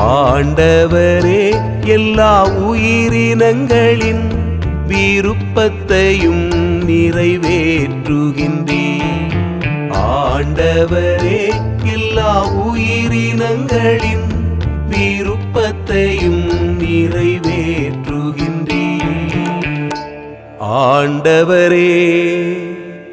ஆண்டவரே எல்லா உயிரினங்களின் விருப்பத்தையும் நிறைவேற்றுகின்றீர். ஆண்டவரே எல்லா உயிரினங்களின் விருப்பத்தையும் நிறைவேற்றுகின்றீர். ஆண்டவரே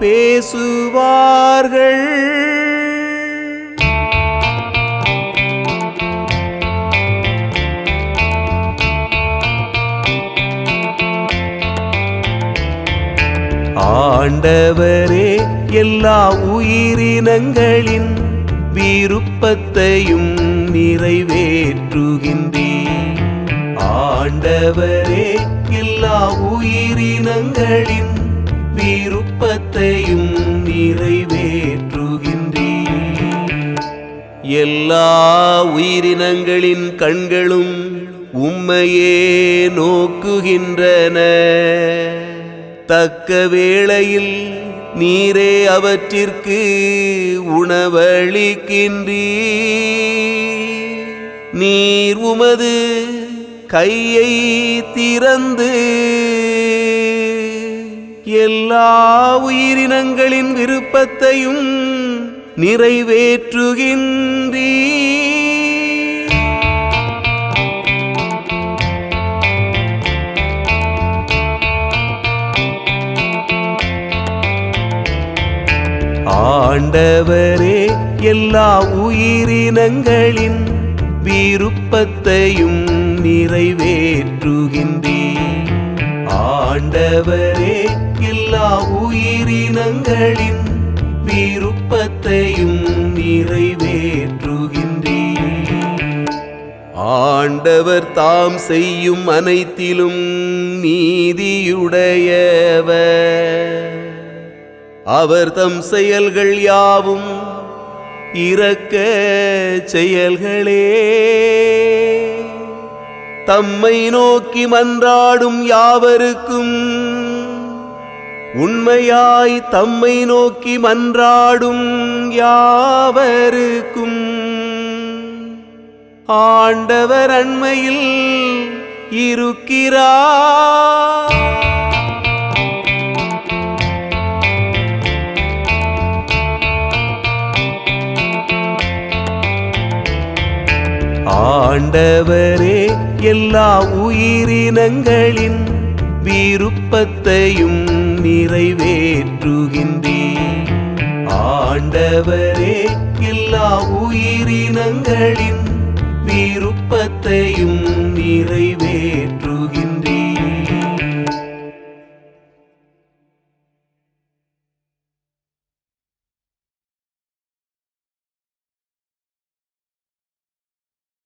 பேசுவார்கள். ஆண்டவரே எல்லா உயிரினங்களின் விருப்பத்தையும் நிறைவேற்றுகின்றீர். ஆண்டவரே எல்லா உயிரினங்களின் விருப்பத்தையும் நிறைவேற்றுகின்றீர் எல்லா உயிரினங்களின் கண்களும் உம்மையே நோக்குகின்றன. தக்க வேளையில் நீரே அவற்றிற்கு உணவளிக்கின்றீர். நீர் உமது கையை திறந்து எல்லா உயிரினங்களின் விருப்பத்தையும் நிறைவேற்றுகின்றீ ஆண்டவரே எல்லா உயிரினங்களின் விருப்பத்தையும் நிறைவேற்றுகின்றீர். ஆண்டவரே உயிரினங்களின் விருப்பத்தையும் நிறைவேற்றுகின்றீர் ஆண்டவர் தாம் செய்யும் அனைத்திலும் நீதியுடையவர். அவர் தம் செயல்கள் யாவும் இறக்க செயல்களே. தம்மை நோக்கி மன்றாடும் யாவருக்கும் உண்மையாய் தம்மை நோக்கி மன்றாடும் யாவருக்கும். ஆண்டவர் அண்மையில் இருக்கிறார். ஆண்டவரே எல்லா உயிரினங்களின் விருப்பத்தையும் நிறைவேற்றுகின்றீர். ஆண்டவரே எல்லா உயிரினங்களின் விருப்பத்தையும் நிறைவேற்று